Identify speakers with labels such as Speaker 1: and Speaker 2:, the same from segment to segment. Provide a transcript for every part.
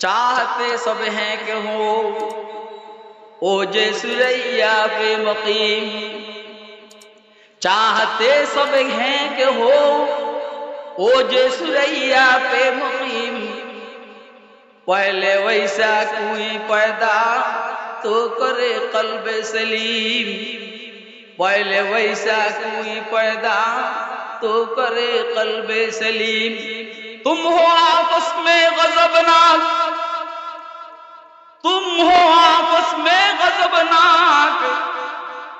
Speaker 1: चाहते सब हैं कि हो। जे सुरैया पे मकीम। चाहते सब हैं कि हो। जे सुरैया पे मुकीम। पहले वैसा कोई पैदा तो करे कल्ब सलीम। पहले वैसा कोई पैदा तो करे कल्ब सलीम। तुम हो आपस में गजबनाक تم ہو آپس میں غزبناک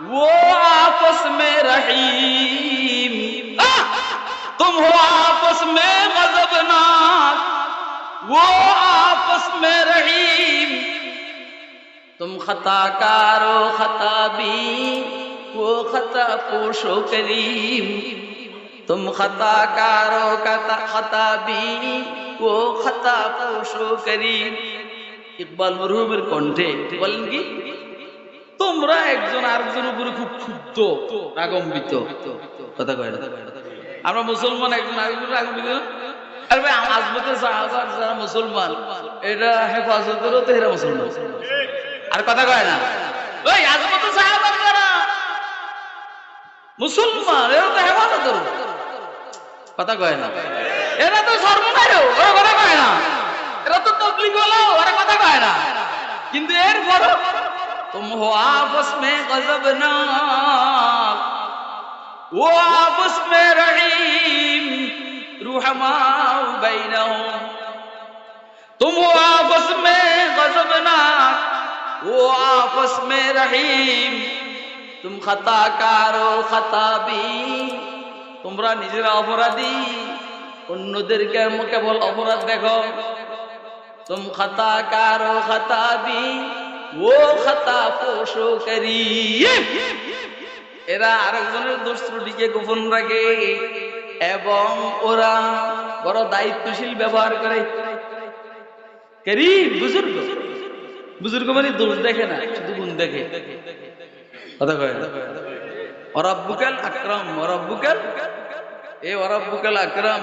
Speaker 1: وہ آپس میں رحیم۔ تم ہو آپس میں غزبناک وہ آپس میں رحیم۔ تم خطا کارو، خطا بھی وہ خطا پوشو کریم۔ تم خطا کارو کا خطا بھی وہ خطا پوشو کریم۔ ইকবাল মরহুমের কণ্ঠে বলেন কি, তোমরা একজন আরেকজন উপরে খুব ক্ষুব্ধ, রাগম্বিত। কথা কয় আমরা মুসলমান একজন আরেকজন রাগম্বিত মুসলমান, এরা কথা কয় না এরা তো ওরা কথা কয় না। এরা তো তবলিগ হলো, ওরা কথা কয় না। কিন্তু এর বড় তুম হো আপস মে গজব না। ও আপস মে রহিম রুহমা বাইনহুম তুম হো আপস মে গজব না। ও আপস মে রহিম, তুম খতা কারও খতাবি তোমরা নিজেরা অপরাধী, অন্যদেরকে কেবল অপরাধ দেখো। তুম খাতা কারও খাতাবি ও খাতা পোষো করি এরা আরেকজনের দোষ ত্রুটিকে গোপন রাখে এবং ওরা বড় দায়িত্বশীল ব্যবহার করে। করি বুজুর্গ। বুজুর্গ মানে দোষ দেখে না, শুধু গুণ দেখে। ওরাব্বুকাল আকরাম এ ওরাব্বুকাল আকরাম।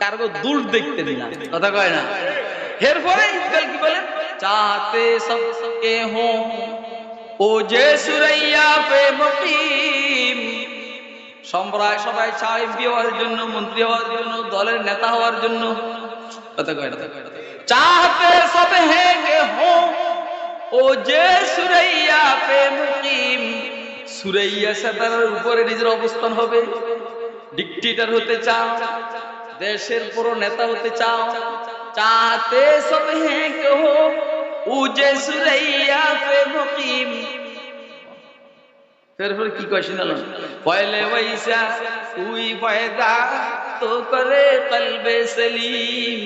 Speaker 1: কারও দোষ দেখতে না কথা কয় না? এরপরে ইকবাল কি বলেন চাহতে সবকে হো। ও যে সুরাইয়া পে মুকিম। সম্রায় সবাই চায় হওয়ার জন্য, মন্ত্রী হওয়ার জন্য, দলের নেতা হওয়ার জন্য। কথা কয় না? চাহতে সব হে কে হো। ও যে সুরাইয়া পে মুকিম। সুরাইয়া সাদার উপরে নিজের অবস্থান হবে। ডিকটেটর হতে চাও। দেশের বড় নেতা হতে চাও? চাতে সব হ্যাঁ কেহ, উজে সুরাইয়া পে মুকিম। তারপরে কি কয় শুনালো পয়লে ওইসা তুই ফায়দা তো করে কলবে সলিম।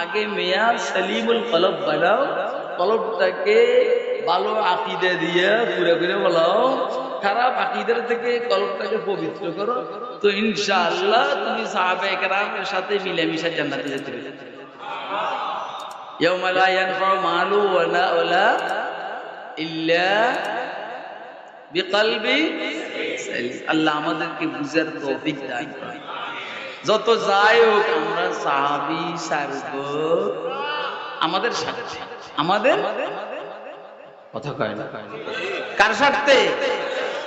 Speaker 1: আগে মেয়া সলিমুল কলব বানাও, কলবটাকে ভালো আকিদে দিয়ে পুরো করে বলাও। খারাপ আকিদের থেকে কলবটাকে পবিত্র করো তো ইনশাআল্লাহ তুমি সাহাবে কেরামের সাথে মিলেমিশে জান্নাতে যেতে পারবে يوم لا ينفع مال ولا أولاد إلا বিকলবি আল্লাহ আমাদেরকে বুঝার তৌফিক দান করে যত যাই হোক আমরা সাহাবি সারব আমাদের স্বার্থে আমাদের কথা কয় না কার স্বার্থে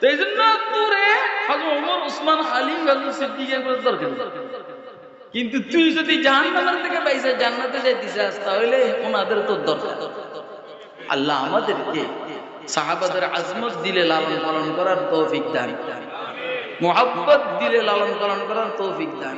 Speaker 1: তো এই জন্য তোরে ওমর ওসমান আলী সিদ্দিকের করে দরকার কিন্তু তুই যদি জাহান্নামের থেকে পাইছে জান্নাতে যাইতে চাস তাহলে ওনাদের তোর দরকার। আল্লাহ আমাদেরকে সাহাবাদের আজমত দিলে লালন পালন করার তৌফিক দান। মোহাব্বত দিলে লালন পালন করার তৌফিক দান।